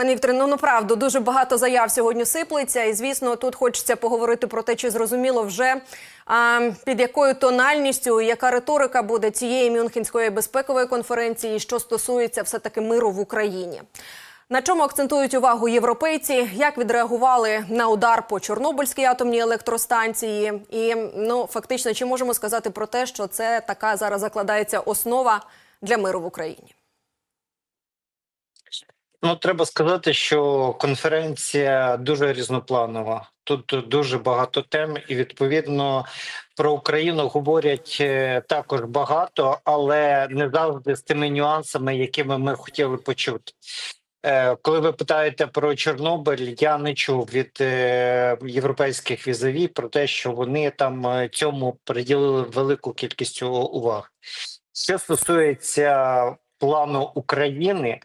Пане Вікторе, ну направду дуже багато заяв сьогодні сиплеться, і звісно, тут хочеться поговорити про те, чи зрозуміло вже а, під якою тональністю, яка риторика буде цієї Мюнхенської безпекової конференції, що стосується все таки миру в Україні. На чому акцентують увагу європейці? Як відреагували на удар по Чорнобильській атомній електростанції? І ну фактично, чи можемо сказати про те, що це така зараз закладається основа для миру в Україні? Ну, треба сказати, що конференція дуже різнопланова. Тут дуже багато тем, і відповідно про Україну говорять е, також багато, але не завжди з тими нюансами, якими ми хотіли почути. Е, Коли ви питаєте про Чорнобиль, я не чув від е, європейських візаві про те, що вони там цьому приділили велику кількість уваги. Що стосується плану України,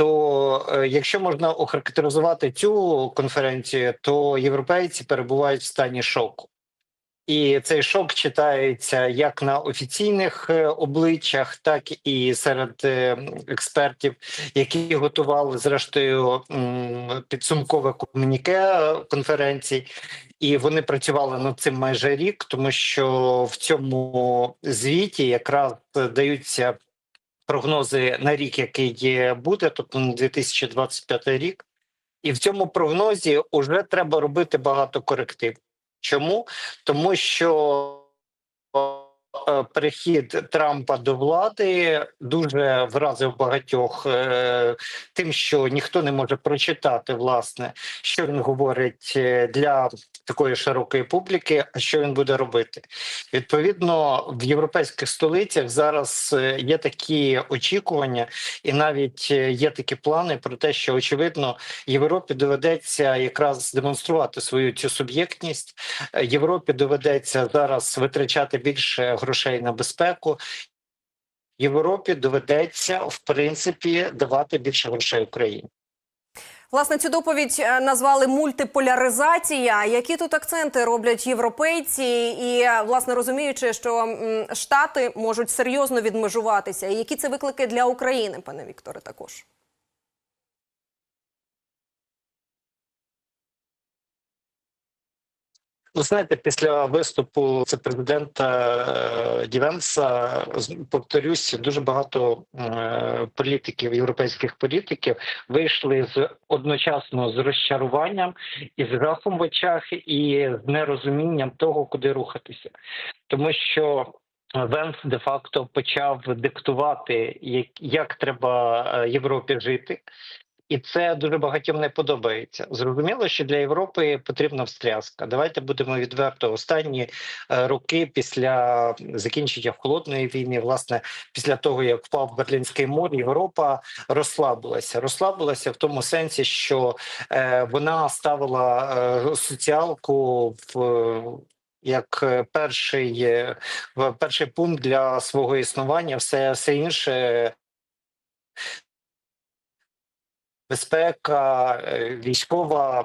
то е, якщо можна охарактеризувати цю конференцію, то європейці перебувають в стані шоку. І цей шок читається як на офіційних е, обличчях, так і серед е, експертів, які готували зрештою підсумкове комуніке конференції. І вони працювали над цим майже рік, тому що в цьому звіті якраз даються прогнози на рік, який буде, тобто на 2025 рік. І в цьому прогнозі вже треба робити багато коректив. Чому? Тому що е, перехід Трампа до влади дуже вразив багатьох е, тим, що ніхто не може прочитати, власне, що він говорить е, для такої широкої публіки, а що він буде робити. Відповідно, в європейських столицях зараз е, є такі очікування, і навіть е, є такі плани про те, що очевидно Європі доведеться якраз демонструвати свою цю суб'єктність. Е, Європі доведеться зараз витрачати більше грошей на безпеку. Європі доведеться в принципі давати більше грошей Україні. Власне, цю доповідь е, назвали мультиполяризація. Які тут акценти роблять європейці, і власне розуміючи, що штати можуть серйозно відмежуватися. І які це виклики для України, пане Вікторе, також. Ви знаєте, після виступу це президента е, Дівенса повторюсь, дуже багато е, політиків, європейських політиків вийшли з одночасно з розчаруванням і з жахом в очах, і з нерозумінням того, куди рухатися, тому що. Венс де-факто почав диктувати, як, як треба е, Європі жити, і це дуже багатьом не подобається. Зрозуміло, що для Європи потрібна встряска. Давайте будемо відверто. Останні е, роки після закінчення холодної війни, власне, після того як впав Берлінський мур, Європа розслабилася. Розслабилася в тому сенсі, що е, вона ставила е, соціалку в. Як перший, перший пункт для свого існування, все, все інше безпека, е, військова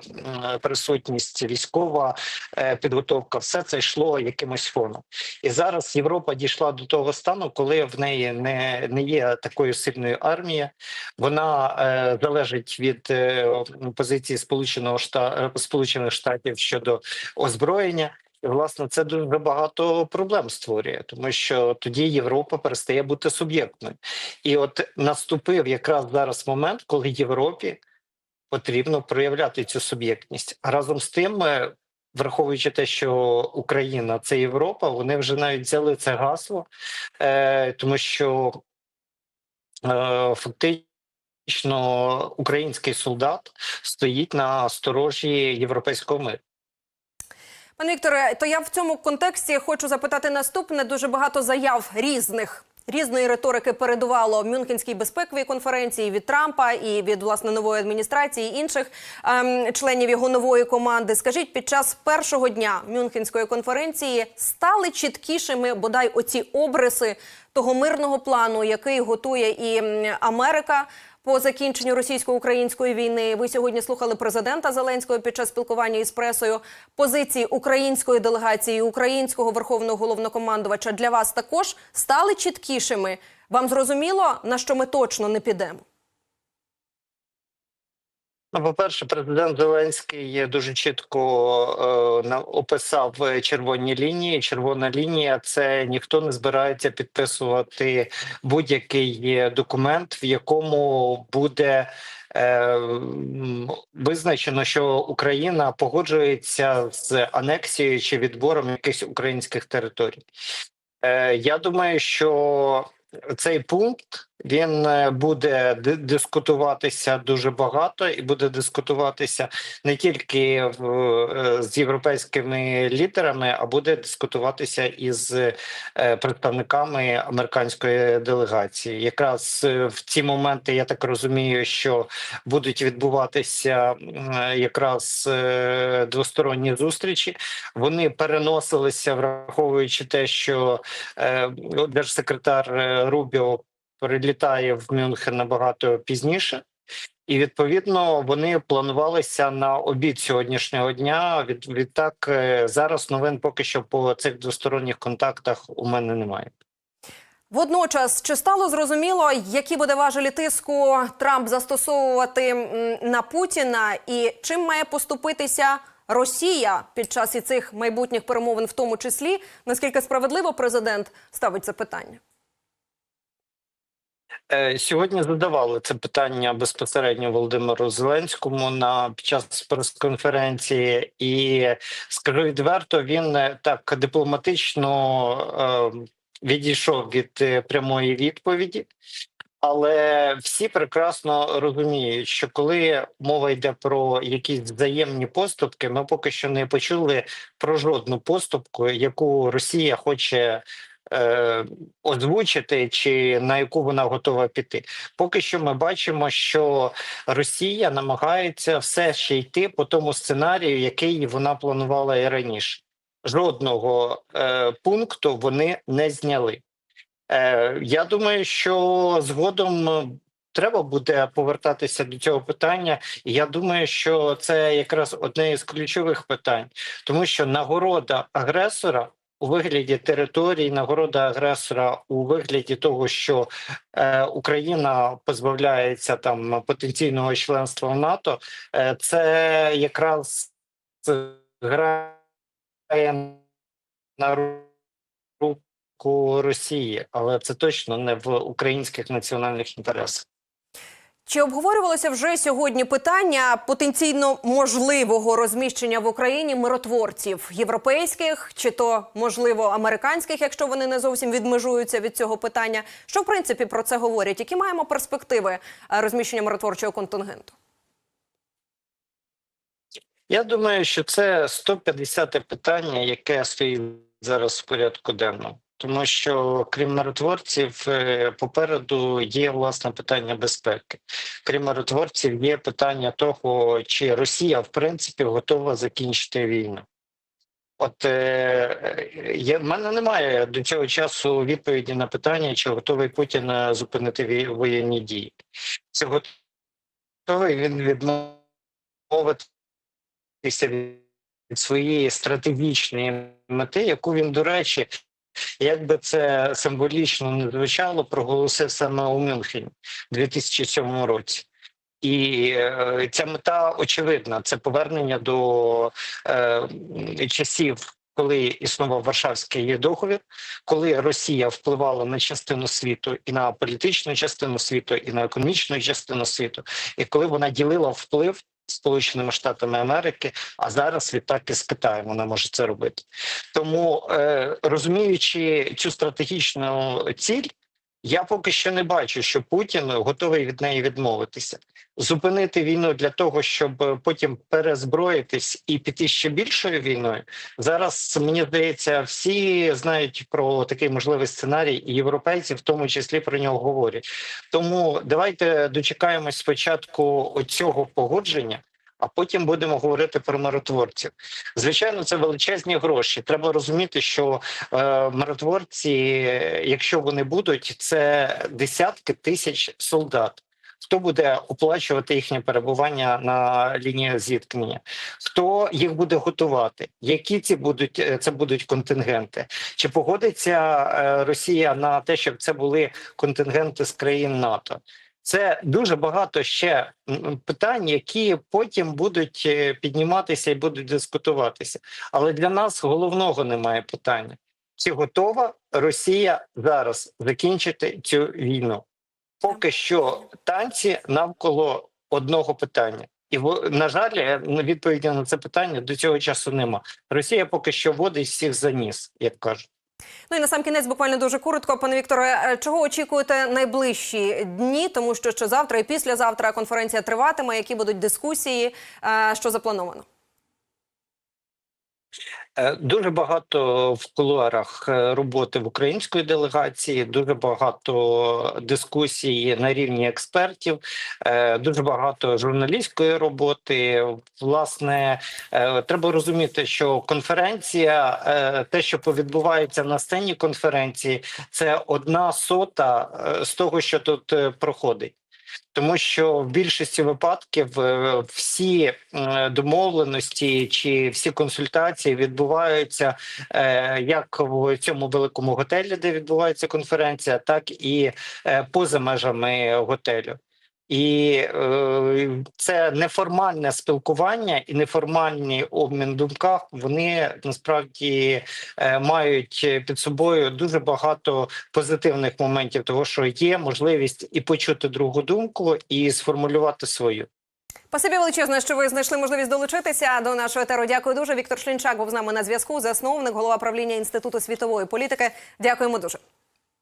присутність, військова е, підготовка, все це йшло якимось фоном. І зараз Європа дійшла до того стану, коли в неї не, не є такою сильною армією. Вона е, залежить від е, позиції Сполученого Шта... е, Сполучених Штатів щодо озброєння. Власне, це дуже багато проблем створює, тому що тоді Європа перестає бути суб'єктною. І от наступив якраз зараз момент, коли Європі потрібно проявляти цю суб'єктність. А разом з тим, е, враховуючи те, що Україна це Європа, вони вже навіть взяли це гасло, е, тому що е, фактично український солдат стоїть на сторожі європейського миру. Пане Вікторе, то я в цьому контексті хочу запитати наступне. Дуже багато заяв різних. Різної риторики передувало Мюнхенській безпековій конференції від Трампа і від власне нової адміністрації і інших ем, членів його нової команди. Скажіть, під час першого дня Мюнхенської конференції стали чіткішими бодай оці обриси того мирного плану, який готує і Америка по закінченню російсько-української війни. Ви сьогодні слухали президента Зеленського під час спілкування із пресою. Позиції української делегації, українського верховного головнокомандувача для вас також стали чіткішими. Вам зрозуміло на що ми точно не підемо? Ну, по-перше, президент Зеленський дуже чітко е, описав е, червоні лінії. Червона лінія це ніхто не збирається підписувати будь-який е, документ, в якому буде е, визначено, що Україна погоджується з анексією чи відбором якихось українських територій. Я думаю, що цей пункт він е, буде дискутуватися дуже багато, і буде дискутуватися не тільки е, з європейськими лідерами, а буде дискутуватися із е, представниками американської делегації. Якраз в ці моменти я так розумію, що будуть відбуватися якраз двосторонні зустрічі. Вони переносилися, враховуючи те, що держсекретар Рубіо прилітає в Мюнхен набагато пізніше. І відповідно вони планувалися на обід сьогоднішнього дня. Від відтак е, зараз новин поки що по цих двосторонніх контактах у мене немає. Водночас, чи стало зрозуміло, які буде важелі тиску Трамп застосовувати на Путіна, і чим має поступитися Росія під час і цих майбутніх перемовин, в тому числі наскільки справедливо президент ставить це питання? Е, Сьогодні задавали це питання безпосередньо Володимиру Зеленському на під час прес-конференції, і скажу відверто, він е, так дипломатично е, відійшов від е, прямої відповіді. Але всі прекрасно розуміють, що коли мова йде про якісь взаємні поступки, ми поки що не почули про жодну поступку, яку Росія хоче озвучити, чи на яку вона готова піти. Поки що ми бачимо, що Росія намагається все ще йти по тому сценарію, який вона планувала і раніше. Жодного е, пункту вони не зняли. Е, я думаю, що згодом е, треба буде повертатися до цього питання. І я думаю, що це якраз одне із ключових питань, тому що нагорода агресора у вигляді території, нагорода агресора у вигляді того, що е, Україна позбавляється там потенційного членства в НАТО, е, це якраз грає на руку Росії, але це точно не в українських національних інтересах. Чи обговорювалося вже сьогодні питання потенційно можливого розміщення в Україні миротворців європейських чи то можливо американських, якщо вони не зовсім відмежуються від цього питання? Що в принципі про це говорять? Які маємо перспективи е, розміщення миротворчого контингенту? Я думаю, що це 150 питання, яке стоїть зараз в порядку денному. Тому що крім миротворців, е, попереду є власне питання безпеки. Крім миротворців, є питання того, чи Росія в принципі готова закінчити війну. От е, є, в мене немає до цього часу відповіді на питання, чи готовий Путін е, зупинити воєнні дії. Чи готовий він відмовитися від своєї стратегічної мети, яку він, до речі, як би це символічно не звучало, проголосив саме у Мюнхені у 2007 році. І е, ця мета очевидна: це повернення до е, часів, коли існував Варшавський договір, коли Росія впливала на частину світу і на політичну частину світу, і на економічну частину світу, і коли вона ділила вплив Сполученими Штатами Америки, а зараз відтак і з Китаєм вона може це робити. Тому е, розуміючи цю стратегічну ціль, я поки що не бачу, що Путін готовий від неї відмовитися. Зупинити війну для того, щоб потім перезброїтись і піти ще більшою війною. Зараз мені здається, всі знають про такий можливий сценарій, і європейці в тому числі про нього говорять. Тому давайте дочекаємось спочатку оцього погодження. А потім будемо говорити про миротворців. Звичайно, це величезні гроші. Треба розуміти, що е, миротворці, якщо вони будуть, це десятки тисяч солдат. Хто буде оплачувати їхнє перебування на лінії зіткнення? Хто їх буде готувати? Які ці будуть е, це будуть контингенти? Чи погодиться е, Росія на те, щоб це були контингенти з країн НАТО? Це дуже багато ще питань, які потім будуть е, підніматися і будуть дискутуватися. Але для нас головного немає питання: чи готова Росія зараз закінчити цю війну? Поки що танці навколо одного питання. І на жаль, е, відповіді на це питання до цього часу нема. Росія поки що водить всіх за ніс, як кажуть. Ну і на сам кінець, буквально дуже коротко, пане Вікторе, е, чого очікуєте найближчі дні? Тому що що завтра і післязавтра конференція триватиме. Які будуть дискусії? Е, Що заплановано? Е, Дуже багато в кулуарах е, роботи в української делегації, дуже багато дискусій на рівні експертів, е, дуже багато журналістської роботи. Власне, треба розуміти, що конференція, те, що відбувається на сцені конференції, це одна сота з того, що тут проходить. Тому що в більшості випадків е, всі домовленості чи всі консультації відбуваються е, як в цьому великому готелі, де відбувається конференція, так і е, поза межами готелю. І е, це неформальне спілкування і неформальний обмін думках. Вони насправді е, мають під собою дуже багато позитивних моментів, того що є можливість і почути другу думку, і сформулювати свою. Спасибі величезне, що ви знайшли можливість долучитися до нашого етеру. Дякую дуже. Віктор Шлінчак був з нами на зв'язку. Засновник, голова правління інституту світової політики. Дякуємо дуже.